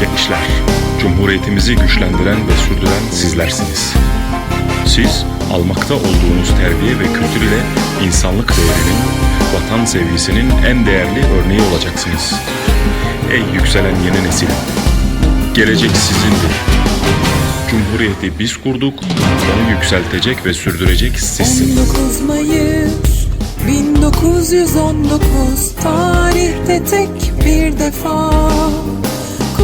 gençler. Cumhuriyetimizi güçlendiren ve sürdüren sizlersiniz. Siz almakta olduğunuz terbiye ve kültür ile insanlık değerinin, vatan sevgisinin en değerli örneği olacaksınız. Ey yükselen yeni nesil! Gelecek sizindir. Cumhuriyeti biz kurduk, onu yükseltecek ve sürdürecek sizsiniz. 19 Mayıs 1919 tarihte tek bir defa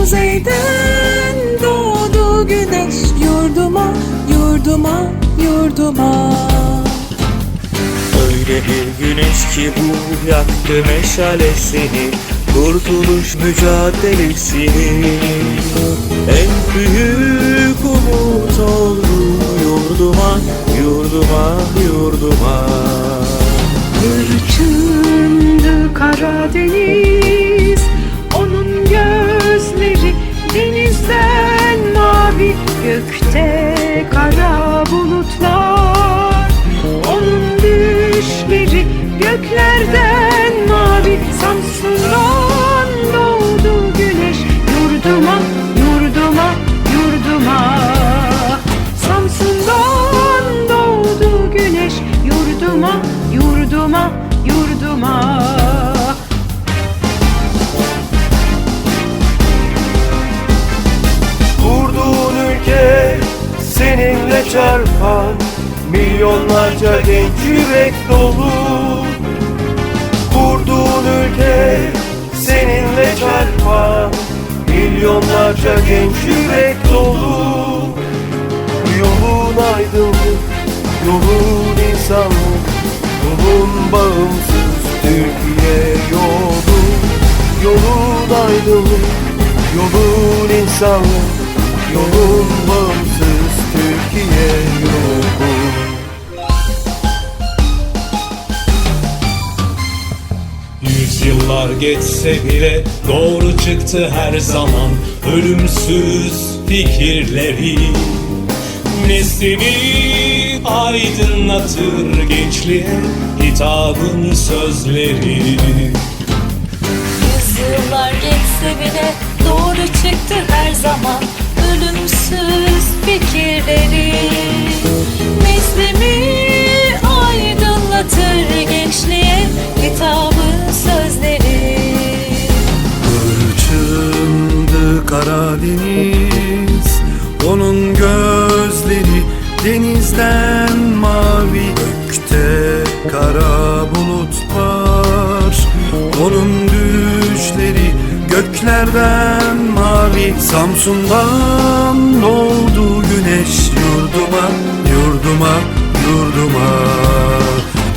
Kuzeyden doğdu güneş yurduma yurduma yurduma. Öyle bir güneş ki bu yaktı meşalesini Kurtuluş mücadelesini En büyük umut oldu yurduma, yurduma, yurduma. Hırçındı Karadeniz Gökte kara bulutlar. Onun düşleri göklerden mavi. Samsun'dan doğdu güneş. Yurduma, yurduma, yurduma Samsun'dan doğdu güneş. Yurduma, yurduma, yurduma çarpan Milyonlarca genç yürek dolu. Kurduğun ülke seninle çarpan Milyonlarca genç yürek dolu. Yolun aydınlık, yolun insanlık Yolun bağımsız Türkiye yolu. Yolun aydınlık, yolun insanlık Yolun Yüzyıllar geçse bile doğru çıktı her zaman. Ölümsüz fikirleri Neslini aydınlatır gençliğe hitabın sözleri. Yüzyıllar geçse bile doğru çıktı her zaman. Ölümsüz fikirleri Neslimi Karadeniz Onun gözleri denizden mavi. Gökte kara bulutlar Onun düşleri göklerden mavi. Samsun'dan doğdu güneş yurduma Yurduma, yurduma.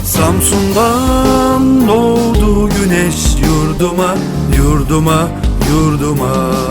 Samsun'dan doğdu güneş yurduma, yurduma, yurduma